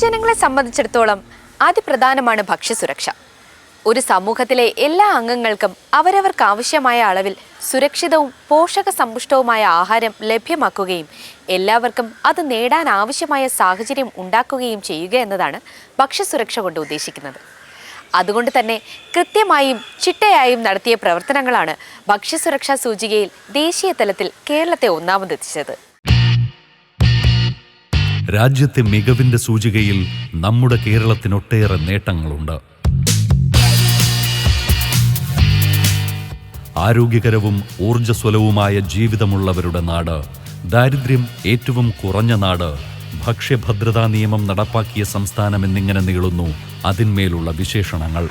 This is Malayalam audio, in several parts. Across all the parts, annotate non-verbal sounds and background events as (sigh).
പൊതുജനങ്ങളെ സംബന്ധിച്ചിടത്തോളം അതിപ്രധാനമാണ് ഭക്ഷ്യസുരക്ഷ. ഒരു സമൂഹത്തിലെ എല്ലാ അംഗങ്ങൾക്കും അവരവർക്ക് ആവശ്യമായ അളവിൽ സുരക്ഷിതവും പോഷക സമ്പുഷ്ടവുമായ ആഹാരം ലഭ്യമാക്കുകയും എല്ലാവർക്കും അത് നേടാൻ ആവശ്യമായ സാഹചര്യം ഉണ്ടാക്കുകയും ചെയ്യുക എന്നതാണ് ഭക്ഷ്യസുരക്ഷ കൊണ്ട് ഉദ്ദേശിക്കുന്നത്. അതുകൊണ്ട് തന്നെ കൃത്യമായും ചിട്ടയായും നടത്തിയ പ്രവർത്തനങ്ങളാണ് ഭക്ഷ്യസുരക്ഷാ സൂചികയിൽ ദേശീയ തലത്തിൽ കേരളത്തെ ഒന്നാമതെത്തിച്ചത്. രാജ്യത്തെ മികവിന്റെ സൂചികയിൽ നമ്മുടെ കേരളത്തിനൊട്ടേറെ നേട്ടങ്ങളുണ്ട്. ആരോഗ്യകരവും ഊർജസ്വലവുമായ ജീവിതമുള്ളവരുടെ നാട് ദാരിദ്ര്യം ഏറ്റവും കുറഞ്ഞ നാട് ഭക്ഷ്യഭദ്രതാ നിയമം നടപ്പാക്കിയ സംസ്ഥാനം എന്നിങ്ങനെ നീളുന്നു അതിന്മേലുള്ള വിശേഷണങ്ങൾ.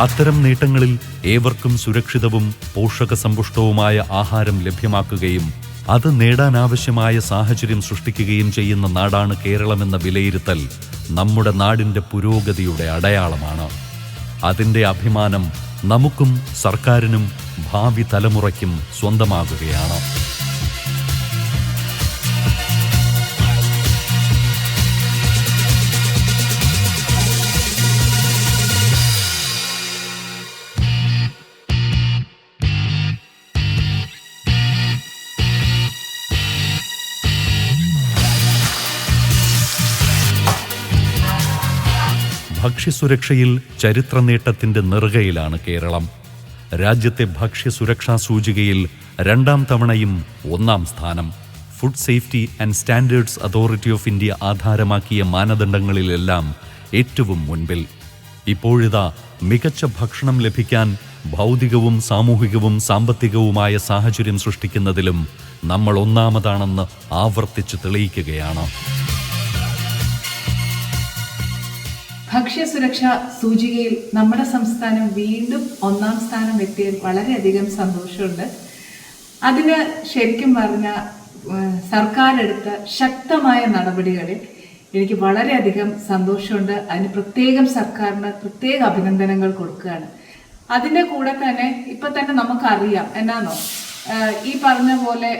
അത്തരം നേട്ടങ്ങളിൽ ഏവർക്കും സുരക്ഷിതവും പോഷകസമ്പുഷ്ടവുമായ ആഹാരം ലഭ്യമാക്കുകയും അത് നേടാനാവശ്യമായ സാഹചര്യം സൃഷ്ടിക്കുകയും ചെയ്യുന്ന നാടാണ് കേരളമെന്ന വിലയിരുത്തൽ നമ്മുടെ നാടിന്റെ പുരോഗതിയുടെ അടയാളമാണ്. അതിന്റെ അഭിമാനം നമുക്കും സർക്കാരിനും ഭാവി തലമുറയ്ക്കും സ്വന്തമാകുകയാണ്. ഭക്ഷ്യസുരക്ഷയിൽ ചരിത്ര നേട്ടത്തിന്റെ നെറുകയിലാണ് കേരളം. രാജ്യത്തെ ഭക്ഷ്യസുരക്ഷാ സൂചികയിൽ രണ്ടാം തവണയും ഒന്നാം സ്ഥാനം. Food safety and standards authority of India ആധാരമാക്കിയ മാനദണ്ഡങ്ങളിലെല്ലാം ഏറ്റവും മുൻപിൽ. ഇപ്പോഴിതാ മികച്ച ഭക്ഷണം ലഭിക്കാൻ ഭൗതികവും സാമൂഹികവും സാമ്പത്തികവുമായ സാഹചര്യം സൃഷ്ടിക്കുന്നതിലും നമ്മൾ ഒന്നാമതാണെന്ന് ആവർത്തിച്ച് തെളിയിക്കുകയാണ്. ഭക്ഷ്യസുരക്ഷാ സൂചികയിൽ നമ്മുടെ സംസ്ഥാനം വീണ്ടും ഒന്നാം സ്ഥാനം എത്തിയതിൽ വളരെയധികം സന്തോഷമുണ്ട്. അതിന് ശരിക്കും പറഞ്ഞ സർക്കാർ എടുത്ത ശക്തമായ നടപടികളിൽ എനിക്ക് വളരെയധികം സന്തോഷമുണ്ട്. അതിന് പ്രത്യേകം സർക്കാരിന് പ്രത്യേക അഭിനന്ദനങ്ങൾ കൊടുക്കുകയാണ്. അതിന്റെ കൂടെ തന്നെ ഇപ്പൊ തന്നെ നമുക്കറിയാം എന്നാന്നോ? ഈ പറഞ്ഞ പോലെ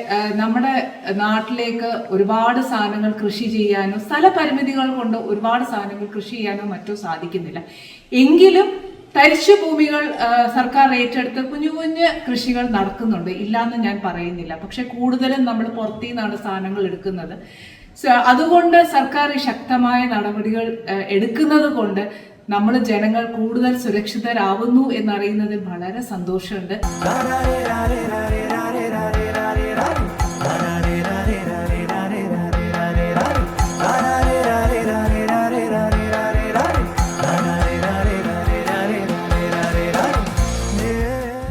നമ്മുടെ നാട്ടിലേക്ക് ഒരുപാട് സാധനങ്ങൾ കൃഷി ചെയ്യാനോ സ്ഥലപരിമിതികൾ കൊണ്ട് ഒരുപാട് സാധനങ്ങൾ കൃഷി ചെയ്യാനോ മറ്റോ സാധിക്കുന്നില്ല. എങ്കിലും തരിശു ഭൂമികൾ സർക്കാർ ഏറ്റെടുത്ത് കുഞ്ഞു കുഞ്ഞ് കൃഷികൾ നടക്കുന്നുണ്ട്. ഇല്ലാന്ന് ഞാൻ പറയുന്നില്ല. പക്ഷെ കൂടുതലും നമ്മൾ പുറത്തു നിന്നാണ് സാധനങ്ങൾ എടുക്കുന്നത്. അതുകൊണ്ട് സർക്കാർ ശക്തമായ നടപടികൾ എടുക്കുന്നത് കൊണ്ട് നമ്മൾ ജനങ്ങൾ കൂടുതൽ സുരക്ഷിതരാവുന്നു എന്നറിയുന്നതിൽ വളരെ സന്തോഷമുണ്ട്.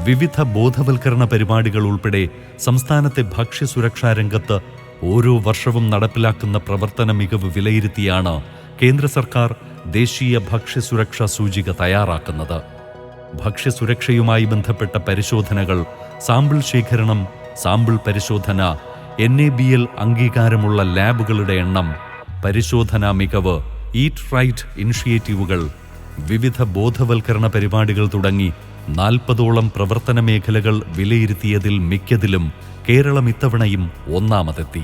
വിവിധ ബോധവൽക്കരണ പരിപാടികൾ ഉൾപ്പെടെ സംസ്ഥാനത്തെ ഭക്ഷ്യസുരക്ഷാ രംഗത്ത് ഓരോ വർഷവും നടപ്പിലാക്കുന്ന പ്രവർത്തന മികവ് വിലയിരുത്തിയാണ് കേന്ദ്ര സർക്കാർ ദേശീയ ഭക്ഷ്യസുരക്ഷാ സൂചിക തയ്യാറാക്കുന്നത്. ഭക്ഷ്യസുരക്ഷയുമായി ബന്ധപ്പെട്ട പരിശോധനകൾ സാമ്പിൾ ശേഖരണം സാമ്പിൾ പരിശോധന എൻ എ ബി എൽ അംഗീകാരമുള്ള ലാബുകളുടെ എണ്ണം പരിശോധനാ മികവ് ഈറ്റ് റൈറ്റ് ഇനിഷ്യേറ്റീവുകൾ വിവിധ ബോധവൽക്കരണ പരിപാടികൾ തുടങ്ങി നാൽപ്പതോളം പ്രവർത്തന മേഖലകൾ വിലയിരുത്തിയതിൽ മിക്കതിലും കേരളം ഇത്തവണയും ഒന്നാമതെത്തി.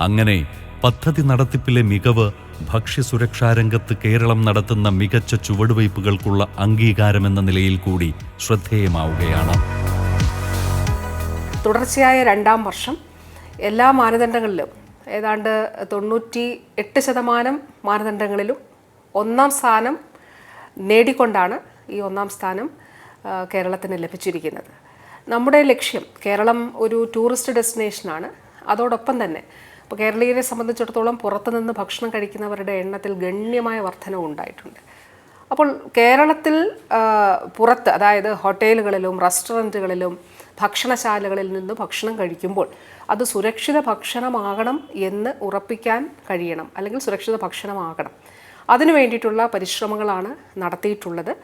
അങ്ങനെ പദ്ധതി നടത്തിപ്പിലെ മികവ് ഭക്ഷ്യസുരക്ഷാ രംഗത്ത് കേരളം നടത്തുന്ന മികച്ച ചുവടുവയ്പ്പുകൾക്കുള്ള അംഗീകാരമെന്ന നിലയിൽ കൂടി ശ്രദ്ധേയമാവുകയാണ്. തുടർച്ചയായ രണ്ടാം വർഷം. എല്ലാ മാനദണ്ഡങ്ങളിലും ഏതാണ്ട് തൊണ്ണൂറ്റി എട്ട് ശതമാനം മാനദണ്ഡങ്ങളിലും ഒന്നാം സ്ഥാനം നേടിക്കൊണ്ടാണ് ഈ ഒന്നാം സ്ഥാനം കേരളത്തിന് ലഭിച്ചിരിക്കുന്നത്. നമ്മുടെ ലക്ഷ്യം കേരളം ഒരു ടൂറിസ്റ്റ് ഡെസ്റ്റിനേഷനാണ്. അതോടൊപ്പം തന്നെ ഇപ്പോൾ കേരളീയരെ സംബന്ധിച്ചിടത്തോളം പുറത്തുനിന്ന് ഭക്ഷണം കഴിക്കുന്നവരുടെ എണ്ണത്തിൽ ഗണ്യമായ വർധനവ് ഉണ്ടായിട്ടുണ്ട്. അപ്പോൾ കേരളത്തിൽ പുറത്ത് അതായത് ഹോട്ടലുകളിലും റെസ്റ്റോറന്റുകളിലും ഭക്ഷണശാലകളിൽ നിന്ന് ഭക്ഷണം കഴിക്കുമ്പോൾ അത് സുരക്ഷിത ഭക്ഷണമാകണം എന്ന് ഉറപ്പിക്കാൻ കഴിയണം അല്ലെങ്കിൽ സുരക്ഷിത ഭക്ഷണമാകണം. അതിനു വേണ്ടിയിട്ടുള്ള പരിശ്രമങ്ങളാണ് നടത്തിയിട്ടുള്ളത്.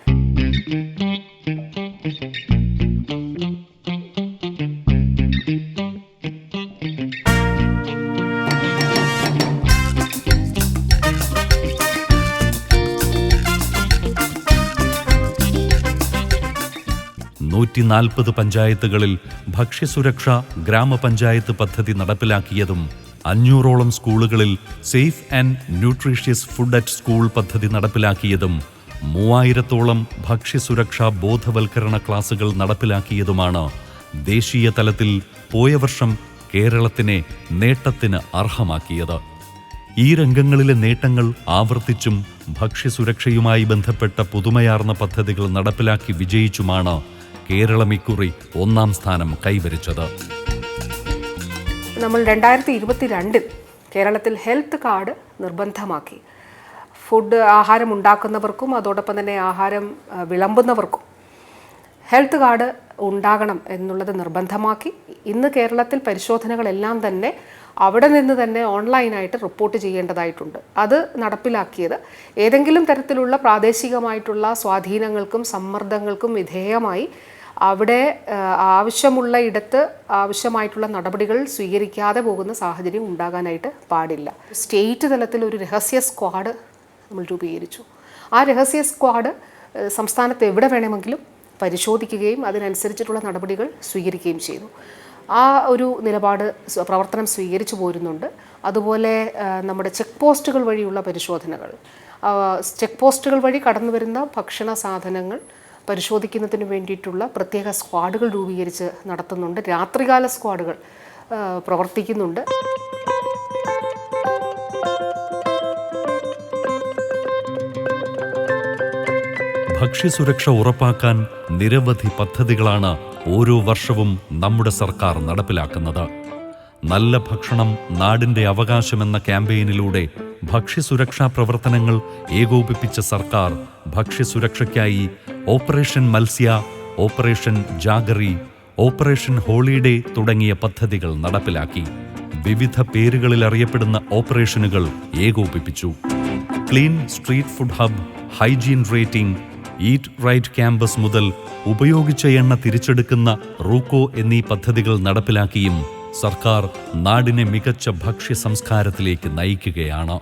നൂറ്റി നാൽപ്പത് പഞ്ചായത്തുകളിൽ ഭക്ഷ്യസുരക്ഷ ഗ്രാമപഞ്ചായത്ത് പദ്ധതി നടപ്പിലാക്കിയതും അഞ്ഞൂറോളം സ്കൂളുകളിൽ safe and nutritious food at school പദ്ധതി നടപ്പിലാക്കിയതും മൂവായിരത്തോളം ഭക്ഷ്യസുരക്ഷാ ബോധവൽക്കരണ ക്ലാസുകൾ നടപ്പിലാക്കിയതുമാണ് ദേശീയ തലത്തിൽ പോയ വർഷം കേരളത്തിനെ നേട്ടത്തിന് അർഹമാക്കിയത്. ഈ രംഗങ്ങളിലെ നേട്ടങ്ങൾ ആവർത്തിച്ചും ഭക്ഷ്യസുരക്ഷയുമായി ബന്ധപ്പെട്ട പുതുമയാർന്ന പദ്ധതികൾ നടപ്പിലാക്കി വിജയിച്ചുമാണ് കേരളം ഇക്കുറി ഒന്നാം സ്ഥാനം കൈവരിച്ചത്. നമ്മൾ രണ്ടായിരത്തി ഇരുപത്തി രണ്ടിൽ കേരളത്തിൽ ഹെൽത്ത് കാർഡ് നിർബന്ധമാക്കി. ഫുഡ് ആഹാരം ഉണ്ടാക്കുന്നവർക്കും അതോടൊപ്പം തന്നെ ആഹാരം വിളമ്പുന്നവർക്കും ഹെൽത്ത് കാർഡ് ഉണ്ടാകണം എന്നുള്ളത് നിർബന്ധമാക്കി. ഇന്ന് കേരളത്തിൽ പരിശോധനകളെല്ലാം തന്നെ അവിടെ നിന്ന് തന്നെ ഓൺലൈനായിട്ട് റിപ്പോർട്ട് ചെയ്യേണ്ടതായിട്ടുണ്ട്. അത് നടപ്പിലാക്കിയത് ഏതെങ്കിലും തരത്തിലുള്ള പ്രാദേശികമായിട്ടുള്ള സ്വാധീനങ്ങൾക്കും സമ്മർദ്ദങ്ങൾക്കും വിധേയമായി അവിടെ ആവശ്യമുള്ള ഇടത്ത് ആവശ്യമായിട്ടുള്ള നടപടികൾ സ്വീകരിക്കാതെ പോകുന്ന സാഹചര്യം ഉണ്ടാകാനായിട്ട് പാടില്ല. സ്റ്റേറ്റ് തലത്തിൽ ഒരു രഹസ്യ സ്ക്വാഡ് നമ്മൾ രൂപീകരിച്ചു. ആ രഹസ്യ സ്ക്വാഡ് സംസ്ഥാനത്ത് എവിടെ വേണമെങ്കിലും പരിശോധിക്കുകയും അതിനനുസരിച്ചിട്ടുള്ള നടപടികൾ സ്വീകരിക്കുകയും ചെയ്തു. ആ ഒരു നിലപാട് പ്രവർത്തനം സ്വീകരിച്ചു പോരുന്നുണ്ട്. അതുപോലെ നമ്മുടെ ചെക്ക് പോസ്റ്റുകൾ വഴിയുള്ള പരിശോധനകൾ. ചെക്ക് പോസ്റ്റുകൾ വഴി കടന്നു വരുന്ന ഭക്ഷണ സാധനങ്ങൾ പരിശോധിക്കുന്നതിന് വേണ്ടിയിട്ടുള്ള പ്രത്യേക സ്ക്വാഡുകൾ രൂപീകരിച്ച് നടത്തുന്നുണ്ട്. രാത്രികാല സ്ക്വാഡുകൾ പ്രവർത്തിക്കുന്നുണ്ട്. ഭക്ഷ്യസുരക്ഷ ഉറപ്പാക്കാൻ നിരവധി പദ്ധതികളാണ് ഓരോ വർഷവും നമ്മുടെ സർക്കാർ നടപ്പിലാക്കുന്നത്. നല്ല ഭക്ഷണം നാടിന്റെ അവകാശമെന്ന ക്യാമ്പയിനിലൂടെ ഭക്ഷ്യസുരക്ഷാ പ്രവർത്തനങ്ങൾ ഏകോപിപ്പിച്ച സർക്കാർ ഭക്ഷ്യസുരക്ഷയ്ക്കായി ഓപ്പറേഷൻ മത്സ്യ ഓപ്പറേഷൻ ജാഗറി ഓപ്പറേഷൻ ഹോളിഡേ തുടങ്ങിയ പദ്ധതികൾ നടപ്പിലാക്കി. വിവിധ പേരുകളിൽ അറിയപ്പെടുന്ന ഓപ്പറേഷനുകൾ ഏകോപിപ്പിച്ചു. Clean street food hub hygiene rating eat right campus മുതൽ ഉപയോഗിച്ച എണ്ണ തിരിച്ചെടുക്കുന്ന റൂക്കോ എന്നീ പദ്ധതികൾ നടപ്പിലാക്കിയും സർക്കാർ നാടിനെ മികച്ച ഭക്ഷ്യ സംസ്കാരത്തിലേക്ക് നയിക്കുകയാണ്.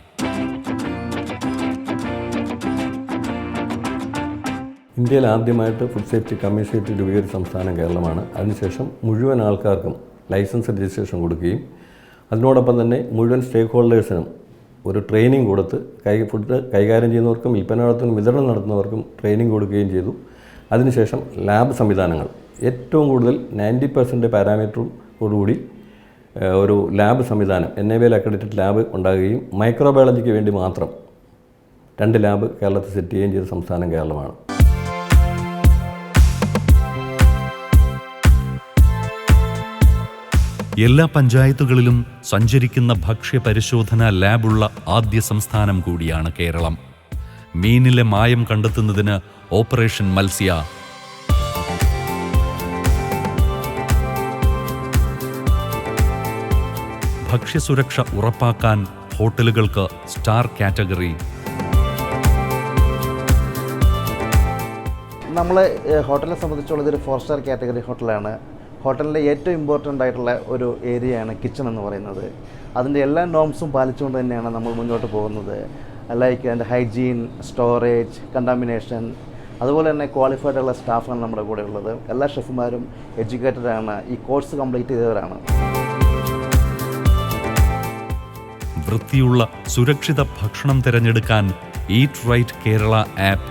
ഇന്ത്യയിൽ ആദ്യമായിട്ട് ഫുഡ് സേഫ്റ്റി കമ്മീഷനേറ്റ് രൂപീകരിച്ച സംസ്ഥാനം കേരളമാണ്. അതിനുശേഷം മുഴുവൻ ആൾക്കാർക്കും ലൈസൻസ് രജിസ്ട്രേഷൻ കൊടുക്കുകയും അതിനോടൊപ്പം തന്നെ മുഴുവൻ സ്റ്റേക്ക് ഹോൾഡേഴ്സിനും ഒരു ട്രെയിനിങ് കൊടുത്ത് കൈ ഫുഡ് കൈകാര്യം ചെയ്യുന്നവർക്കും വിൽപ്പന നടത്തുന്നവർക്കും വിതരണം നടത്തുന്നവർക്കും ട്രെയിനിങ് കൊടുക്കുകയും ചെയ്തു. അതിനുശേഷം ലാബ് സംവിധാനങ്ങൾ. ഏറ്റവും കൂടുതൽ നയന്റി പെർസെന്റ് പാരാമീറ്ററോടുകൂടി ഒരു ലാബ് സംവിധാനം എൻ എ ബിയിൽ അക്രഡിറ്റഡ് ലാബ് ഉണ്ടാകുകയും മൈക്രോബയോളജിക്ക് വേണ്ടി മാത്രം രണ്ട് ലാബ് കേരളത്തിൽ സെറ്റ് ചെയ്യുകയും ചെയ്ത സംസ്ഥാനം കേരളമാണ്. എല്ലാ പഞ്ചായത്തുകളിലും സഞ്ചരിക്കുന്ന ഭക്ഷ്യ പരിശോധനാ ലാബുള്ള ആദ്യ സംസ്ഥാനം കൂടിയാണ് കേരളം. മീനിലെ മായം കണ്ടെത്തുന്നതിന് ഓപ്പറേഷൻ മത്സ്യ. ഭക്ഷ്യസുരക്ഷ ഉറപ്പാക്കാൻ ഹോട്ടലുകൾക്ക് സ്റ്റാർ കാറ്റഗറി. നമ്മൾ ഹോട്ടലിനെ സംബന്ധിച്ചുള്ളത് ഒരു ഫോർ സ്റ്റാർ കാറ്റഗറി ഹോട്ടലാണ്. ഹോട്ടലിന്റെ ഏറ്റവും ഇമ്പോർട്ടന്റ് ആയിട്ടുള്ള ഒരു ഏരിയയാണ് കിച്ചൺ എന്ന് പറയുന്നത്. അതിന്റെ എല്ലാ നോംസും പാലിച്ചുകൊണ്ട് തന്നെയാണ് നമ്മൾ മുന്നോട്ട് പോകുന്നത്. ലൈക്ക് അതിന്റെ ഹൈജീൻ സ്റ്റോറേജ് കണ്ടാമിനേഷൻ അതുപോലെ തന്നെ ക്വാളിഫൈഡ് ഉള്ള സ്റ്റാഫാണ് നമ്മുടെ കൂടെ ഉള്ളത്. എല്ലാ ഷെഫുമാരും എഡ്യൂക്കേറ്റഡ് ആണ്. ഈ കോഴ്സ് കംപ്ലീറ്റ് ചെയ്തവരാണ്. വൃത്തിയുള്ള സുരക്ഷിത ഭക്ഷണം തിരഞ്ഞെടുക്കാൻ ഈറ്റ് റൈറ്റ് കേരള ആപ്പ്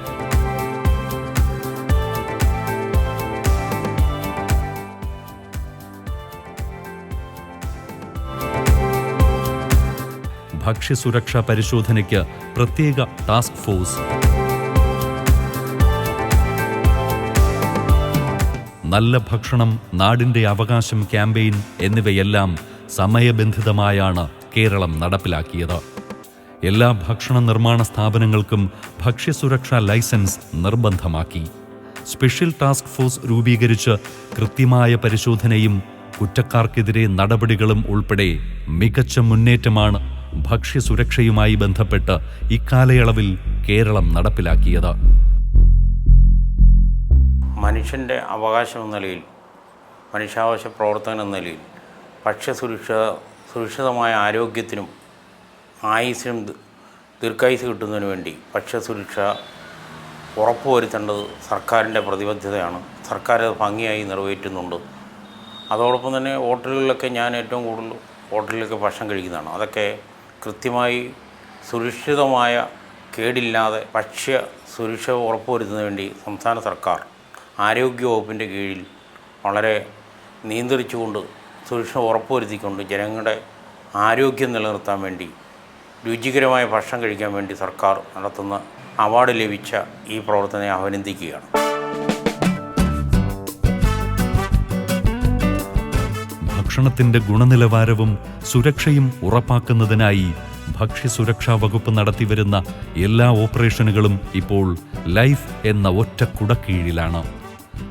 ഭക്ഷ്യസുരക്ഷാ പരിശോധനയ്ക്ക് പ്രത്യേക ടാസ്ക് ഫോഴ്സ്. നല്ല ഭക്ഷണം നാടിന്റെ അവകാശം ക്യാമ്പയിൻ എന്നിവയെല്ലാം സമയബന്ധിതമായാണ് കേരളം നടപ്പിലാക്കിയത്. എല്ലാ ഭക്ഷണ നിർമ്മാണ സ്ഥാപനങ്ങൾക്കും ഭക്ഷ്യസുരക്ഷാ ലൈസൻസ് നിർബന്ധമാക്കി. സ്പെഷ്യൽ ടാസ്ക് ഫോഴ്സ് രൂപീകരിച്ച് കൃത്യമായ പരിശോധനയും കുറ്റക്കാർക്കെതിരെ നടപടികളും ഉൾപ്പെടെ മികച്ച മുന്നേറ്റമാണ് ഭക്ഷ്യസുരക്ഷയുമായി ബന്ധപ്പെട്ട് ഇക്കാലയളവിൽ കേരളം നടപ്പിലാക്കിയത്. മനുഷ്യന്റെ അവകാശം എന്ന നിലയിൽ മനുഷ്യാവകാശ പ്രവർത്തനം എന്ന നിലയിൽ ഭക്ഷ്യസുരക്ഷ സുരക്ഷിതമായ ആരോഗ്യത്തിനും ആയുസിനും ദീർഘായുസ് കിട്ടുന്നതിന് വേണ്ടി ഭക്ഷ്യസുരക്ഷ ഉറപ്പുവരുത്തേണ്ടത് സർക്കാരിന്റെ പ്രതിബദ്ധതയാണ്. സർക്കാർ അത് ഭംഗിയായി നിറവേറ്റുന്നുണ്ട്. അതോടൊപ്പം തന്നെ ഹോട്ടലുകളിലൊക്കെ ഞാൻ ഏറ്റവും കൂടുതൽ ഹോട്ടലിലൊക്കെ ഭക്ഷണം കഴിക്കുന്നതാണ്. അതൊക്കെ കൃത്യമായി സുരക്ഷിതമായ കേടില്ലാതെ ഭക്ഷ്യ സുരക്ഷ ഉറപ്പുവരുത്തുന്നതിന് വേണ്ടി സംസ്ഥാന സർക്കാർ ആരോഗ്യവകുപ്പിന്റെ കീഴിൽ വളരെ നിയന്ത്രിച്ചുകൊണ്ട് സുരക്ഷ ഉറപ്പുവരുത്തിക്കൊണ്ട് ജനങ്ങളുടെ ആരോഗ്യം നിലനിർത്താൻ വേണ്ടി രുചികരമായ ഭക്ഷണം കഴിക്കാൻ വേണ്ടി സർക്കാർ നടത്തുന്ന അവാർഡ് ലഭിച്ച ഈ പ്രവർത്തനത്തെ അഭിനന്ദിക്കുകയാണ് ഭക്ഷണത്തിന്റെ ഗുണനിലവാരവും സുരക്ഷയും ഉറപ്പാക്കുന്നതിനായി ഭക്ഷ്യസുരക്ഷാ വകുപ്പ് നടത്തിവരുന്ന എല്ലാ ഓപ്പറേഷനുകളും ഇപ്പോൾ ലൈഫ് എന്ന ഒറ്റ കുടക്കീഴിലാണ്.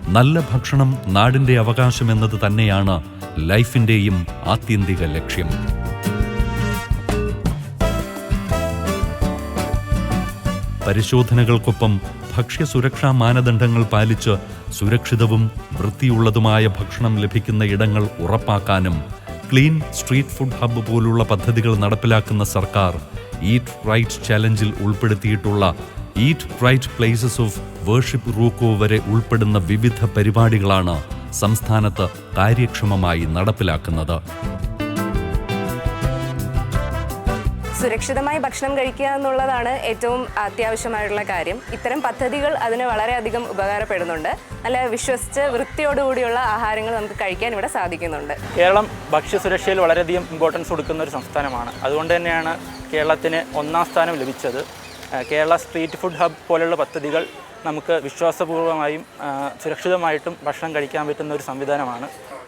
നല്ല ഭക്ഷണം നാടിന്റെ അവകാശമെന്നത് തന്നെയാണ് ലൈഫിന്റെയും ആത്യന്തിക ലക്ഷ്യം. പരിശോധനകൾക്കൊപ്പം ഭക്ഷ്യസുരക്ഷാ മാനദണ്ഡങ്ങൾ പാലിച്ച് സുരക്ഷിതവും വൃത്തിയുള്ളതുമായ ഭക്ഷണം ലഭിക്കുന്ന ഇടങ്ങൾ ഉറപ്പാക്കാനും ക്ലീൻ സ്ട്രീറ്റ് ഫുഡ് ഹബ്ബ് പോലുള്ള പദ്ധതികൾ നടപ്പിലാക്കുന്ന സർക്കാർ ഈറ്റ് റൈറ്റ് ചലഞ്ചിൽ ഉൾപ്പെടുത്തിയിട്ടുള്ള eat right places of worship RUCO വരെ ഉൾപ്പെടുന്ന വിവിധ പരിപാടികളാണ് സംസ്ഥാനത്ത് കാര്യക്ഷമമായി നടപ്പിലാക്കുന്നത്. സുരക്ഷിതമായി ഭക്ഷണം കഴിക്കുക എന്നുള്ളതാണ് ഏറ്റവും അത്യാവശ്യമായിട്ടുള്ള കാര്യം. ഇത്തരം പദ്ധതികൾ അതിന് വളരെയധികം ഉപകാരപ്പെടുന്നുണ്ട്. നല്ല വിശ്വസിച്ച് വൃത്തിയോടുകൂടിയുള്ള ആഹാരങ്ങൾ നമുക്ക് കഴിക്കാൻ ഇവിടെ സാധിക്കുന്നുണ്ട്. കേരളം ഭക്ഷ്യസുരക്ഷയിൽ വളരെയധികം ഇമ്പോർട്ടൻസ് കൊടുക്കുന്ന ഒരു സംസ്ഥാനമാണ്. അതുകൊണ്ട് തന്നെയാണ് കേരളത്തിന് ഒന്നാം സ്ഥാനം ലഭിച്ചത്. കേരള സ്ട്രീറ്റ് ഫുഡ് ഹബ് പോലുള്ള പദ്ധതികൾ നമുക്ക് വിശ്വാസപൂർവമായും സുരക്ഷിതമായിട്ടും ഭക്ഷണം കഴിക്കാൻ പറ്റുന്ന ഒരു സംവിധാനമാണ്.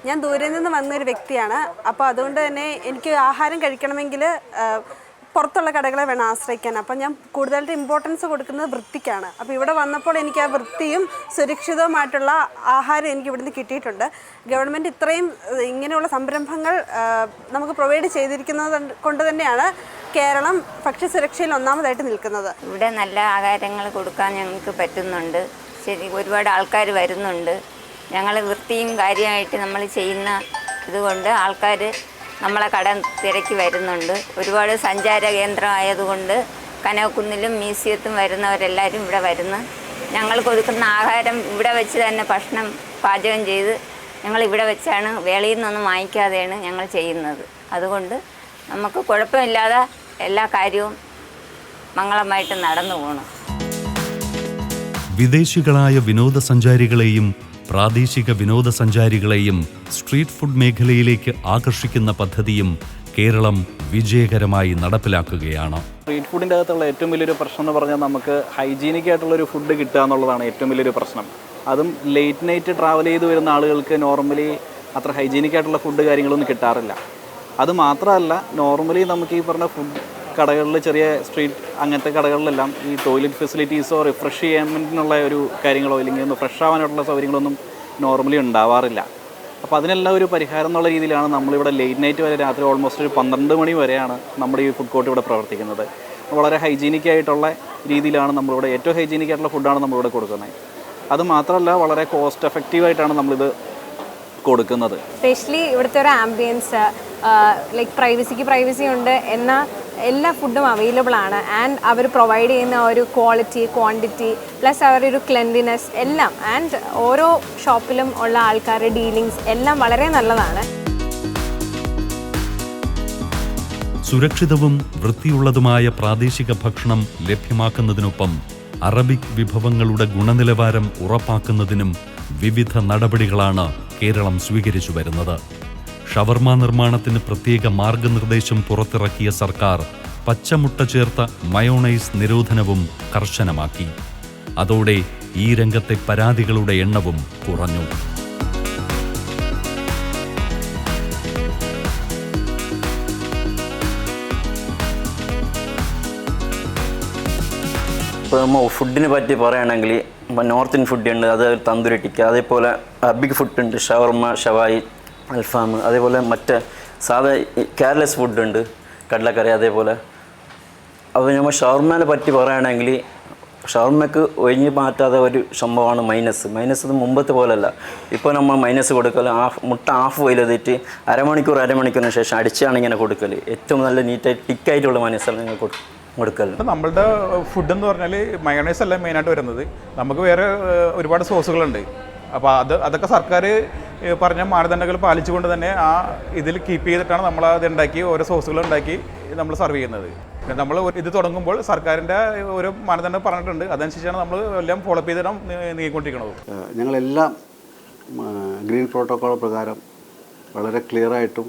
ഞാൻ ദൂരെ നിന്ന് വന്ന ഒരു വ്യക്തിയാണ്. അപ്പോൾ അതുകൊണ്ട് തന്നെ എനിക്ക് ആഹാരം കഴിക്കണമെങ്കിൽ പുറത്തുള്ള കടകളെ വേണം ആശ്രയിക്കാൻ. അപ്പം ഞാൻ കൂടുതലായിട്ട് ഇമ്പോർട്ടൻസ് കൊടുക്കുന്നത് വൃത്തിക്കാണ്. അപ്പോൾ ഇവിടെ വന്നപ്പോൾ എനിക്ക് ആ വൃത്തിയും സുരക്ഷിതവുമായിട്ടുള്ള ആഹാരം എനിക്ക് ഇവിടുന്ന് കിട്ടിയിട്ടുണ്ട്. ഗവൺമെന്റ് ഇത്രയും ഇങ്ങനെയുള്ള സംരംഭങ്ങൾ നമുക്ക് പ്രൊവൈഡ് ചെയ്തിരിക്കുന്നത് കൊണ്ട് തന്നെയാണ് കേരളം ഭക്ഷ്യസുരക്ഷയിൽ ഒന്നാമതായിട്ട് നിൽക്കുന്നത്. ഇവിടെ നല്ല ആഹാരങ്ങൾ കൊടുക്കാൻ ഞങ്ങൾക്ക് പറ്റുന്നുണ്ട്. ശരി ഒരുപാട് ആൾക്കാർ വരുന്നുണ്ട്. ഞങ്ങൾ വൃത്തിയും കാര്യമായിട്ട് നമ്മൾ ചെയ്യുന്ന ഇതുകൊണ്ട് ആൾക്കാർ നമ്മളെ കട തിരക്കി വരുന്നുണ്ട്. ഒരുപാട് സഞ്ചാര കേന്ദ്രമായതുകൊണ്ട് കനകക്കുന്നിലും മ്യൂസിയത്തും വരുന്നവരെല്ലാവരും ഇവിടെ വരുന്നു. ഞങ്ങൾ കൊടുക്കുന്ന ആഹാരം ഇവിടെ വെച്ച് തന്നെ ഭക്ഷണം പാചകം ചെയ്ത് ഞങ്ങൾ ഇവിടെ വെച്ചാണ് വെളിയിൽ നിന്നൊന്നും വാങ്ങിക്കാതെയാണ് ഞങ്ങൾ ചെയ്യുന്നത്. അതുകൊണ്ട് നമുക്ക് കുഴപ്പമില്ലാതെ എല്ലാ കാര്യവും മംഗളമായിട്ട് നടന്നു പോകണം വിദേശികളായ വിനോദസഞ്ചാരികളെയും പ്രാദേശിക വിനോദസഞ്ചാരികളെയും സ്ട്രീറ്റ് ഫുഡ് മേഖലയിലേക്ക് ആകർഷിക്കുന്ന പദ്ധതിയും കേരളം വിജയകരമായി നടപ്പിലാക്കുകയാണ്. സ്ട്രീറ്റ് ഫുഡിന്റെ അകത്തുള്ള ഏറ്റവും വലിയൊരു പ്രശ്നം എന്ന് പറഞ്ഞാൽ നമുക്ക് ഹൈജീനിക് ആയിട്ടുള്ള ഒരു ഫുഡ് കിട്ടുക എന്നുള്ളതാണ് ഏറ്റവും വലിയൊരു പ്രശ്നം. അതും ലേറ്റ് നൈറ്റ് ട്രാവൽ ചെയ്ത് വരുന്ന ആളുകൾക്ക് നോർമലി അത്ര ഹൈജീനിക് ആയിട്ടുള്ള ഫുഡ് കാര്യങ്ങളൊന്നും കിട്ടാറില്ല. അത് മാത്രമല്ല നോർമലി നമുക്ക് ഈ പറഞ്ഞ ഫുഡ് കടകളിൽ ചെറിയ സ്ട്രീറ്റ് അങ്ങനത്തെ കടകളിലെല്ലാം ഈ ടോയ്ലറ്റ് ഫെസിലിറ്റീസോ റിഫ്രഷ് ചെയ്യാനുള്ള ഒരു കാര്യങ്ങളോ അല്ലെങ്കിൽ ഒന്ന് ഫ്രഷ് ആവാനായിട്ടുള്ള സൗകര്യങ്ങളൊന്നും നോർമലി ഉണ്ടാവാറില്ല. അപ്പോൾ അതിനെല്ലാം ഒരു പരിഹാരം എന്നുള്ള രീതിയിലാണ് നമ്മളിവിടെ ലേറ്റ് നൈറ്റ് വരെ രാത്രി ഓൾമോസ്റ്റ് ഒരു പന്ത്രണ്ട് മണി വരെയാണ് നമ്മുടെ ഈ ഫുഡ് കോർട്ട് ഇവിടെ പ്രവർത്തിക്കുന്നത്. വളരെ ഹൈജീനിക് ആയിട്ടുള്ള രീതിയിലാണ് നമ്മളിവിടെ ഏറ്റവും ഹൈജീനിക് ആയിട്ടുള്ള ഫുഡാണ് നമ്മളിവിടെ കൊടുക്കുന്നത്. അത് മാത്രമല്ല വളരെ കോസ്റ്റ് എഫക്റ്റീവായിട്ടാണ് നമ്മളിത് കൊടുക്കുന്നത്. സ്പെഷ്യലി ഇവിടുത്തെ ഒരു ആംബിയൻസ് ലൈക്ക് പ്രൈവസിക്ക് പ്രൈവസി ഉണ്ട് എന്നാൽ എല്ലാ ഫുഡും അവൈലബിൾ ആണ്. ആൻഡ് അവർ പ്രൊവൈഡ് ചെയ്യുന്ന ഒരു ക്വാളിറ്റി ക്വാണ്ടിറ്റി പ്ലസ് അവരുടെ ഒരു ക്ലെൻലിനെസ് എല്ലാം. ആൻഡ് ഓരോ ഷോപ്പിലും ഉള്ള ആൾക്കാരുടെ ഡീലിങ്സ് എല്ലാം വളരെ നല്ലതാണ്. സുരക്ഷിതവും വൃത്തിയുള്ളതുമായ പ്രാദേശിക ഭക്ഷണം ലഭ്യമാക്കുന്നതിനൊപ്പം അറബിക് വിഭവങ്ങളുടെ ഗുണനിലവാരം ഉറപ്പാക്കുന്നതിനും വിവിധ നടപടികളാണ് കേരളം സ്വീകരിച്ചു വരുന്നത്. ഷവർമ നിർമ്മാണത്തിന് പ്രത്യേക മാർഗനിർദ്ദേശം പുറത്തിറക്കിയ സർക്കാർ പച്ചമുട്ട ചേർത്ത മയോണൈസ് നിരോധനവും കർശനമാക്കി. അതോടെ ഈ രംഗത്തെ പരാതികളുടെ എണ്ണവും കുറഞ്ഞു. ഇപ്പോൾ നമ്മൾ ഫുഡിനെ പറ്റി പറയുകയാണെങ്കിൽ ഇപ്പോൾ നോർത്ത് ഇന്ത്യൻ ഫുഡ് ഉണ്ട് അത് തന്തൂരി ടിക്ക അതേപോലെ അറബിക് ഫുഡ് ഉണ്ട് ഷവർമ ഷവായി അൽഫാം അതേപോലെ മറ്റ് സാധാ കേരളസ് ഫുഡ് ഉണ്ട് കടലക്കറി അതേപോലെ. അപ്പോൾ നമ്മൾ ഷവർമേനെ പറ്റി പറയുകയാണെങ്കിൽ ഷവർമയ്ക്ക് ഒഴിഞ്ഞ് മാറ്റാതെ ഒരു സംഭവമാണ് മൈനസ്. മൈനസ് ഇത് മുമ്പത്തെ പോലല്ല. ഇപ്പോൾ നമ്മൾ മൈനസ് കൊടുക്കൽ ഹാഫ് മുട്ട ഹാഫ് ചെയ്തിട്ട് അരമണിക്കൂർ അരമണിക്കൂറിന് ശേഷം അടിച്ചാണ് ഇങ്ങനെ കൊടുക്കൽ ഏറ്റവും നല്ല നീറ്റായിട്ട് ടിക്കായിട്ടുള്ള മൈനസാണ് ഞങ്ങൾ കൊടുക്കൽ നമ്മളുടെ ഫുഡ് എന്ന് പറഞ്ഞാൽ മയോണൈസ് അല്ല മെയിനായിട്ട് വരുന്നത്. നമുക്ക് വേറെ ഒരുപാട് സോസുകളുണ്ട് അപ്പോൾ അത് അതൊക്കെ സർക്കാർ പറഞ്ഞ മാനദണ്ഡങ്ങൾ പാലിച്ചുകൊണ്ട് തന്നെ ആ ഇതിൽ കീപ്പ് ചെയ്തിട്ടാണ് നമ്മൾ അത് ഉണ്ടാക്കി ഓരോ സോസുകൾ ഉണ്ടാക്കി നമ്മൾ സർവ് ചെയ്യുന്നത്. നമ്മൾ ഇത് തുടങ്ങുമ്പോൾ സർക്കാരിന്റെ ഒരു മാനദണ്ഡം പറഞ്ഞിട്ടുണ്ട്. അതനുസരിച്ചാണ് നമ്മൾ എല്ലാം ഫോളോ അപ്പ് ചെയ്തിട്ടാണ് നീങ്ങിക്കൊണ്ടിരിക്കുന്നത്. ഞങ്ങളെല്ലാം ഗ്രീൻ പ്രോട്ടോക്കോൾ പ്രകാരം വളരെ ക്ലിയറായിട്ടും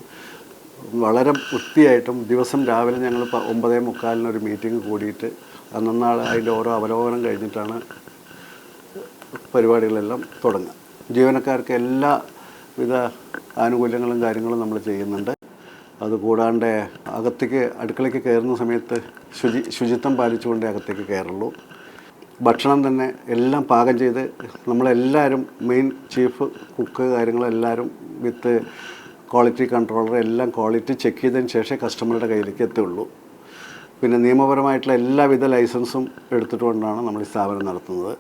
വളരെ വൃത്തിയായിട്ടും ദിവസം രാവിലെ ഞങ്ങൾ ഒമ്പതേ മുക്കാലിന് ഒരു മീറ്റിംഗ് കൂടിയിട്ട് അന്നാൾ അതിന്റെ ഓരോ അവലോകനം കഴിഞ്ഞിട്ടാണ് പരിപാടികളെല്ലാം തുടങ്ങുക ജീവനക്കാർക്ക് എല്ലാവിധ ആനുകൂല്യങ്ങളും കാര്യങ്ങളും നമ്മൾ ചെയ്യുന്നുണ്ട്. അതുകൂടാണ്ട് അകത്തേക്ക് അടുക്കളയ്ക്ക് കയറുന്ന സമയത്ത് ശുചി ശുചിത്വം പാലിച്ചുകൊണ്ടേ അകത്തേക്ക് കയറുള്ളൂ. ഭക്ഷണം തന്നെ എല്ലാം പാകം ചെയ്ത് നമ്മളെല്ലാവരും മെയിൻ ചീഫ് കുക്ക് കാര്യങ്ങളെല്ലാവരും വിത്ത് ക്വാളിറ്റി കൺട്രോളർ എല്ലാം ക്വാളിറ്റി ചെക്ക് ചെയ്തതിന് ശേഷമേ കസ്റ്റമറുടെ കയ്യിലേക്ക് എത്തുള്ളൂ. പിന്നെ നിയമപരമായിട്ടുള്ള എല്ലാവിധ ലൈസൻസും എടുത്തിട്ടുകൊണ്ടാണ് നമ്മൾ ഈ സ്ഥാപനം നടത്തുന്നത്.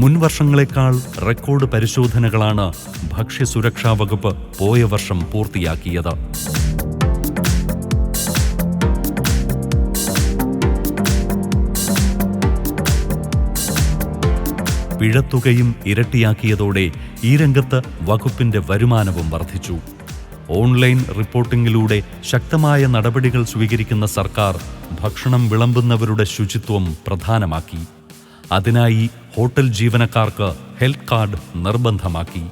മുൻ വർഷങ്ങളെക്കാൾ റെക്കോർഡ് പരിശോധനകളാണ് ഭക്ഷ്യസുരക്ഷാ വകുപ്പ് പോയ വർഷം പൂർത്തിയാക്കിയത്. പിഴത്തുകയും ഇരട്ടിയാക്കിയതോടെ ഈ രംഗത്ത് വകുപ്പിന്റെ വരുമാനവും വർദ്ധിച്ചു. ഓൺലൈൻ റിപ്പോർട്ടിംഗിലൂടെ ശക്തമായ നടപടികൾ സ്വീകരിക്കുന്ന സർക്കാർ ഭക്ഷണം വിളമ്പുന്നവരുടെ ശുചിത്വം പ്രധാനമാക്കി. അതിനായി ഹോട്ടൽ ജീവനക്കാർക്ക് ഹെൽത്ത് കാർഡ് നിർബന്ധമാക്കി.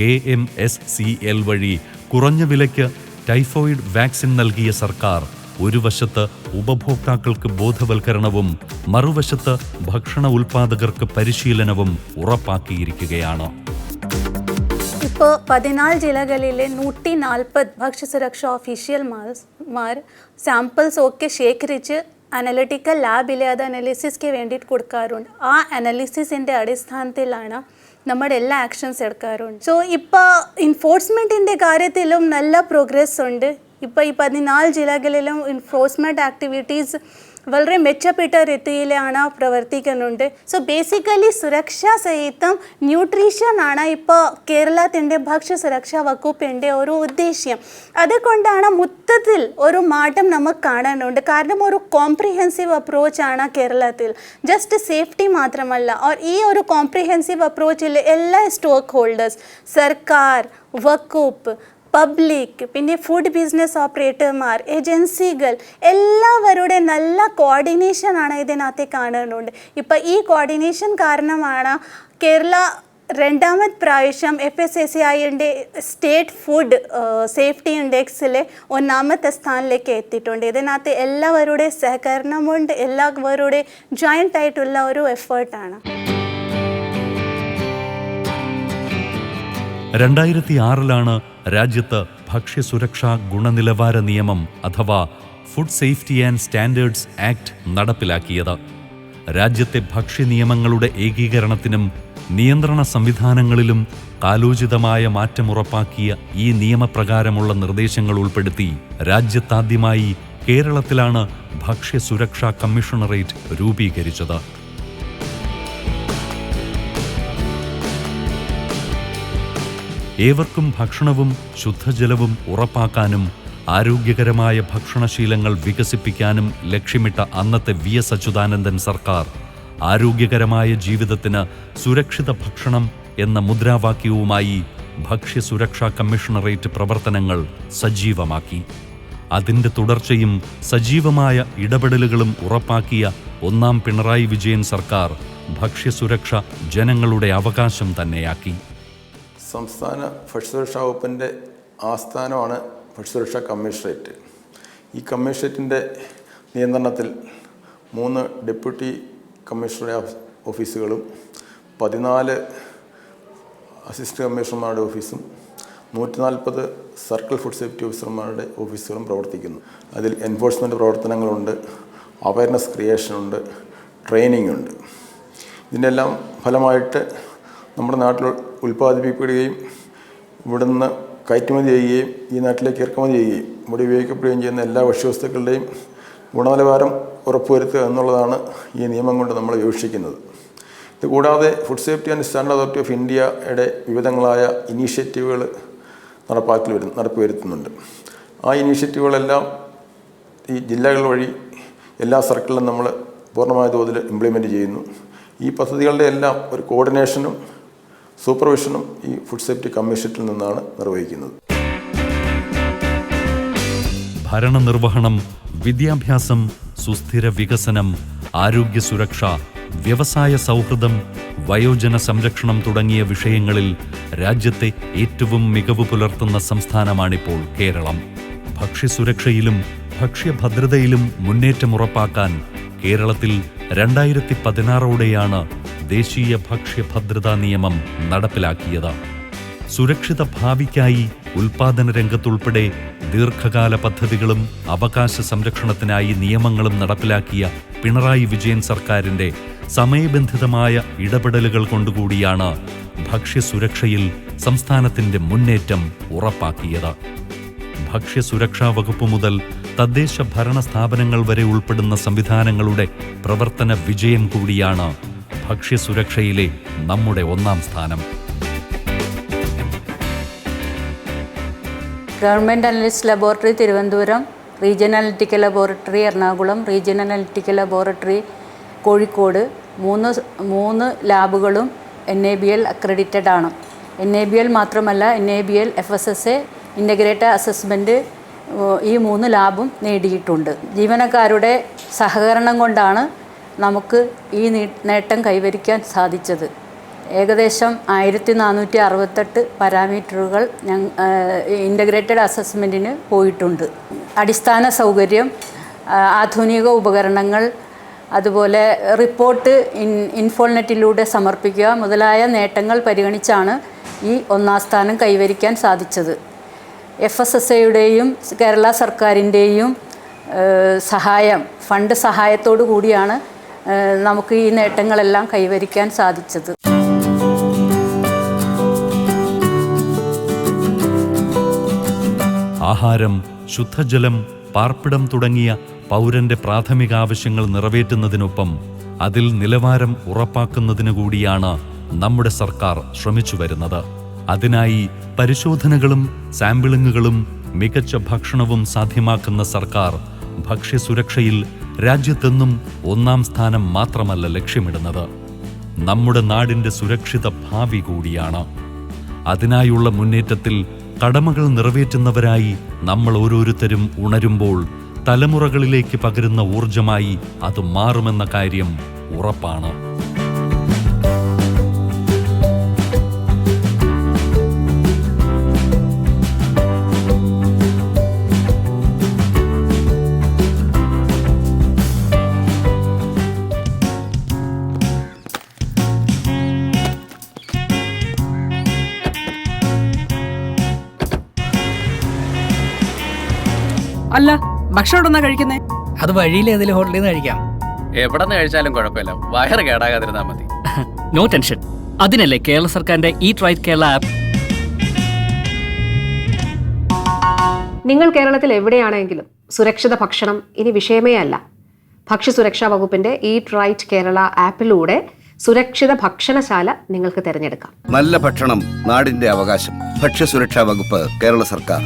K M S C L വഴി കുറഞ്ഞ വിലയ്ക്ക് ടൈഫോയിഡ് വാക്സിൻ നൽകിയ സർക്കാർ ഒരു വശത്ത് ഉപഭോക്താക്കൾക്ക് ബോധവൽക്കരണവും മറുവശത്ത് ഭക്ഷണ ഉൽപാദകർക്ക് പരിശീലനവും ഉറപ്പാക്കിയിരിക്കുകയാണ്. ഇപ്പോൾ പതിനാല് ജില്ലകളിലെ നൂറ്റി നാൽപ്പത് ഭക്ഷ്യസുരക്ഷാ ഓഫീഷ്യൽമാർ സാമ്പിൾസ് ഒക്കെ ശേഖരിച്ച് അനലിറ്റിക്കൽ ലാബിലെ അത് അനാലിസിസ്ക്ക് വേണ്ടിയിട്ട് കൊടുക്കാറുണ്ട്. ആ അനാലിസിസിന്റെ അടിസ്ഥാനത്തിലാണ് നമ്മുടെ എല്ലാ ആക്ഷൻസ് എടുക്കാറുണ്ട്. സോ ഇപ്പോൾ എൻഫോഴ്സ്മെന്റിന്റെ കാര്യത്തിലും നല്ല പ്രോഗ്രസ് ഉണ്ട്. ഇപ്പോൾ ഈ പതിനാല് ജില്ലകളിലും എൻഫോഴ്സ്മെന്റ് ആക്ടിവിറ്റീസ് വളരെ മെച്ചപ്പെട്ട രീതിയിലാണ് പ്രവർത്തിക്കുന്നുണ്ട്. സോ ബേസിക്കലി സുരക്ഷാ സഹിതം ന്യൂട്രീഷൻ ആണ് ഇപ്പോൾ കേരളത്തിന്റെ ഭക്ഷ്യസുരക്ഷാ വകുപ്പിന്റെ ഒരു ഉദ്ദേശ്യം. അതുകൊണ്ടാണ് മൊത്തത്തിൽ ഒരു മാറ്റം നമുക്ക് കാണാനുണ്ട്. കാരണം ഒരു കോംപ്രിഹെൻസീവ് അപ്രോച്ച് ആണ് കേരളത്തിൽ. ജസ്റ്റ് സേഫ്റ്റി മാത്രമല്ല ഓർ ഈ ഒരു കോംപ്രിഹെൻസീവ് അപ്രോച്ചിൽ എല്ലാ സ്റ്റോക്ക് ഹോൾഡേഴ്സ് സർക്കാർ വകുപ്പ് പബ്ലിക് പിന്നെ ഫുഡ് ബിസിനസ് ഓപ്പറേറ്റർമാർ ഏജൻസികൾ എല്ലാവരുടെ നല്ല കോർഡിനേഷനാണ് ഇതിനകത്ത് കാണുന്നുണ്ട്. ഇപ്പം ഈ കോർഡിനേഷൻ കാരണമാണ് കേരള രണ്ടാമത് പ്രാവശ്യം എഫ് എസ് എസ് സി ഐന്റെ സ്റ്റേറ്റ് ഫുഡ് സേഫ്റ്റി ഇൻഡെക്സിൽ ഒന്നാമത്തെ സ്ഥാനത്തേക്ക് എത്തിയിട്ടുണ്ട്. ഇതിനകത്ത് എല്ലാവരുടെ സഹകരണമുണ്ട് എല്ലാവരുടെ ജോയിന്റ് ആയിട്ടുള്ള ഒരു എഫേർട്ടാണ് രണ്ടായിരത്തി ആറിലാണ് രാജ്യത്ത് ഭക്ഷ്യസുരക്ഷാ ഗുണനിലവാര നിയമം അഥവാ food safety and standards act നടപ്പിലാക്കിയത്. രാജ്യത്തെ ഭക്ഷ്യ നിയമങ്ങളുടെ ഏകീകരണത്തിനും നിയന്ത്രണ സംവിധാനങ്ങളിലും കാലോചിതമായ മാറ്റമുറപ്പാക്കിയ ഈ നിയമപ്രകാരമുള്ള നിർദ്ദേശങ്ങൾ ഉൾപ്പെടുത്തി രാജ്യത്താദ്യമായി കേരളത്തിലാണ് ഭക്ഷ്യസുരക്ഷാ കമ്മീഷണറേറ്റ് രൂപീകരിച്ചത്. ഏവർക്കും ഭക്ഷണവും ശുദ്ധജലവും ഉറപ്പാക്കാനും ആരോഗ്യകരമായ ഭക്ഷണശീലങ്ങൾ വികസിപ്പിക്കാനും ലക്ഷ്യമിട്ട അന്നത്തെ വി എസ് അച്യുതാനന്ദൻ സർക്കാർ ആരോഗ്യകരമായ ജീവിതത്തിന് സുരക്ഷിത ഭക്ഷണം എന്ന മുദ്രാവാക്യവുമായി ഭക്ഷ്യസുരക്ഷാ കമ്മീഷണറേറ്റ് പ്രവർത്തനങ്ങൾ സജീവമാക്കി. അതിന്റെ തുടർച്ചയും സജീവമായ ഇടപെടലുകളും ഉറപ്പാക്കിയ ഒന്നാം പിണറായി വിജയൻ സർക്കാർ ഭക്ഷ്യസുരക്ഷ ജനങ്ങളുടെ അവകാശം തന്നെയാക്കി. സംസ്ഥാന ഭക്ഷ്യസുരക്ഷാ വകുപ്പിന്റെ ആസ്ഥാനമാണ് ഭക്ഷ്യസുരക്ഷാ കമ്മീഷണറേറ്റ്. ഈ കമ്മീഷണറേറ്റിന്റെ നിയന്ത്രണത്തിൽ മൂന്ന് ഡെപ്യൂട്ടി കമ്മീഷണറുടെ ഓഫ്- ഓഫീസുകളും പതിനാല് അസിസ്റ്റന്റ് കമ്മീഷണർമാരുടെ ഓഫീസും നൂറ്റി നാൽപ്പത് സർക്കിൾ ഫുഡ് സേഫ്റ്റി ഓഫീസർമാരുടെ ഓഫീസുകളും പ്രവർത്തിക്കുന്നു. അതിൽ എൻഫോഴ്സ്മെന്റ് പ്രവർത്തനങ്ങളുണ്ട് അവയർനെസ് ക്രിയേഷനുണ്ട് ട്രെയിനിങ് ഉണ്ട് ഇതിന്റെ എല്ലാം ഫലമായിട്ട് നമ്മുടെ നാട്ടിൽ ഉൽപ്പാദിപ്പിക്കപ്പെടുകയും ഇവിടുന്ന് കയറ്റുമതി ചെയ്യുകയും ഈ നാട്ടിലേക്ക് ഇറക്കുമതി ചെയ്യുകയും ഇവിടെ ഉപയോഗിക്കപ്പെടുകയും ചെയ്യുന്ന എല്ലാ ഭക്ഷ്യവസ്തുക്കളുടെയും ഗുണനിലവാരം ഉറപ്പുവരുത്തുക എന്നുള്ളതാണ് ഈ നിയമം കൊണ്ട് നമ്മൾ വീക്ഷിക്കുന്നത് ഇതുകൂടാതെ food safety and standard authority of ഇന്ത്യയുടെ വിവിധങ്ങളായ ഇനീഷ്യേറ്റീവുകൾ നടപ്പാക്കി വരും നടപ്പുവരുത്തുന്നുണ്ട്. ആ ഇനീഷ്യേറ്റീവുകളെല്ലാം ഈ ജില്ലകൾ വഴി എല്ലാ സർക്കിളിലും നമ്മൾ പൂർണമായ തോതിൽ ഇംപ്ലിമെന്റ് ചെയ്യുന്നു. ഈ പദ്ധതികളുടെ എല്ലാം ഒരു കോർഡിനേഷനും സൂപ്പർവിഷനും ഈ ഫുഡ് സേഫ്റ്റി കമ്മീഷനിൽ നിന്നാണ് നിർവഹിക്കുന്നത്. ഭരണനിർവഹണം വിദ്യാഭ്യാസം സുസ്ഥിര വികസനം ആരോഗ്യ സുരക്ഷ വ്യവസായ സൗഹൃദം വയോജന സംരക്ഷണം തുടങ്ങിയ വിഷയങ്ങളിൽ രാജ്യത്തെ ഏറ്റവും മികവ് പുലർത്തുന്ന സംസ്ഥാനമാണിപ്പോൾ കേരളം. ഭക്ഷ്യസുരക്ഷയിലും ഭക്ഷ്യഭദ്രതയിലും മുന്നേറ്റം ഉറപ്പാക്കാൻ കേരളത്തിൽ രണ്ടായിരത്തി പതിനാറോടെയാണ് ദേശീയ ഭക്ഷ്യഭദ്രതാ നിയമം നടപ്പിലാക്കിയത്. സുരക്ഷിത ഭാവിക്കായി ഉൽപാദന രംഗത്തുൾപ്പെടെ ദീർഘകാല പദ്ധതികളും അവകാശ സംരക്ഷണത്തിനായി നിയമങ്ങളും നടപ്പിലാക്കിയ പിണറായി വിജയൻ സർക്കാരിന്റെ സമയബന്ധിതമായ ഇടപെടലുകൾ കൊണ്ടുകൂടിയാണ് ഭക്ഷ്യസുരക്ഷയിൽ സംസ്ഥാനത്തിന്റെ മുന്നേറ്റം ഉറപ്പാക്കിയത്. ഭക്ഷ്യസുരക്ഷാ വകുപ്പ് മുതൽ തദ്ദേശ ഭരണ സ്ഥാപനങ്ങൾ വരെ ഉൾപ്പെടുന്ന സംവിധാനങ്ങളുടെ പ്രവർത്തന വിജയം കൂടിയാണ് ഭക്ഷ്യസുരക്ഷയിലെ നമ്മുടെ ഒന്നാം സ്ഥാനം. Government analyst laboratory Thiruvananthapuram regional analytical laboratory Ernakulam regional analytical laboratory Kozhikode മൂന്ന് മൂന്ന് ലാബുകളും N A B L accredited ആണ്. എൻ എ ബി എൽ മാത്രമല്ല N A B L F S S A integrated assessment ഈ മൂന്ന് ലാബും നേടിയിട്ടുണ്ട്. ജീവനക്കാരുടെ സഹകരണം കൊണ്ടാണ് നമുക്ക് ഈ നേട്ടം കൈവരിക്കാൻ സാധിച്ചത്. ഏകദേശം ആയിരത്തി നാനൂറ്റി അറുപത്തെട്ട് പാരാമീറ്ററുകൾ ഇന്റഗ്രേറ്റഡ് അസസ്മെന്റിന് പോയിട്ടുണ്ട്. അടിസ്ഥാന സൗകര്യം ആധുനിക ഉപകരണങ്ങൾ അതുപോലെ റിപ്പോർട്ട് ഇൻ ഇൻഫോൾനെറ്റിലൂടെ സമർപ്പിക്കുക മുതലായ നേട്ടങ്ങൾ പരിഗണിച്ചാണ് ഈ ഒന്നാം സ്ഥാനം കൈവരിക്കാൻ സാധിച്ചത്. എഫ് എസ് എസ് എയുടെയും കേരള സർക്കാരിന്റെയും സഹായം ഫണ്ട് സഹായത്തോടു കൂടിയാണ് നമുക്ക് ഈ നേട്ടങ്ങളെല്ലാം കൈവരിക്കാൻ സാധിച്ചത്. ആഹാരം ശുദ്ധജലം പാർപ്പിടം തുടങ്ങിയ പൗരന്റെ പ്രാഥമിക ആവശ്യങ്ങൾ നിറവേറ്റുന്നതിനൊപ്പം അതിൽ നിലവാരം ഉറപ്പാക്കുന്നതിനു കൂടിയാണ് നമ്മുടെ സർക്കാർ ശ്രമിച്ചു വരുന്നത്. അതിനായി പരിശോധനകളും സാമ്പിളിങ്ങുകളും മികച്ച ഭക്ഷണവും സാധ്യമാക്കുന്ന സർക്കാർ ഭക്ഷ്യസുരക്ഷയിൽ രാജ്യത്തെന്നും ഒന്നാം സ്ഥാനം മാത്രമല്ല ലക്ഷ്യമിടുന്നത്. നമ്മുടെ നാടിന്റെ സുരക്ഷിത ഭാവി കൂടിയാണ്. അതിനായുള്ള മുന്നേറ്റത്തിൽ കടമകൾ നിറവേറ്റുന്നവരായി നമ്മൾ ഓരോരുത്തരും ഉണരുമ്പോൾ തലമുറകളിലേക്ക് പകരുന്ന ഊർജമായി അത് മാറുമെന്ന കാര്യം ഉറപ്പാണ്. അല്ല ഭക്ഷണം എവിടെന്നാ കഴിക്കുന്നേ? അത് വഴിയിൽ ഏതെങ്കിലും ഹോട്ടലിൽ നിന്ന് കഴിക്കാം. എവിടെ നിന്ന് കഴിച്ചാലും കുഴപ്പമില്ല. വയറ് കേടാകാതിരുന്നാ മതി. (laughs) നോ ടെൻഷൻ അതിനല്ലേ കേരള സർക്കാരിന്റെ ഈ റൈറ്റ് കേരള ആപ്പ് നിങ്ങൾ കേരളത്തിൽ എവിടെയാണെങ്കിലും സുരക്ഷിത ഭക്ഷണം ഇനി വിഷയമേ അല്ല. ഭക്ഷ്യസുരക്ഷാ വകുപ്പിന്റെ ഈ ട്രൈറ്റ് കേരള ആപ്പിലൂടെ സുരക്ഷിത ഭക്ഷണശാല നിങ്ങൾക്ക് തിരഞ്ഞെടുക്കാം. നല്ല ഭക്ഷണം നാടിന്റെ അവകാശം. ഭക്ഷ്യസുരക്ഷാ വകുപ്പ് കേരള സർക്കാർ.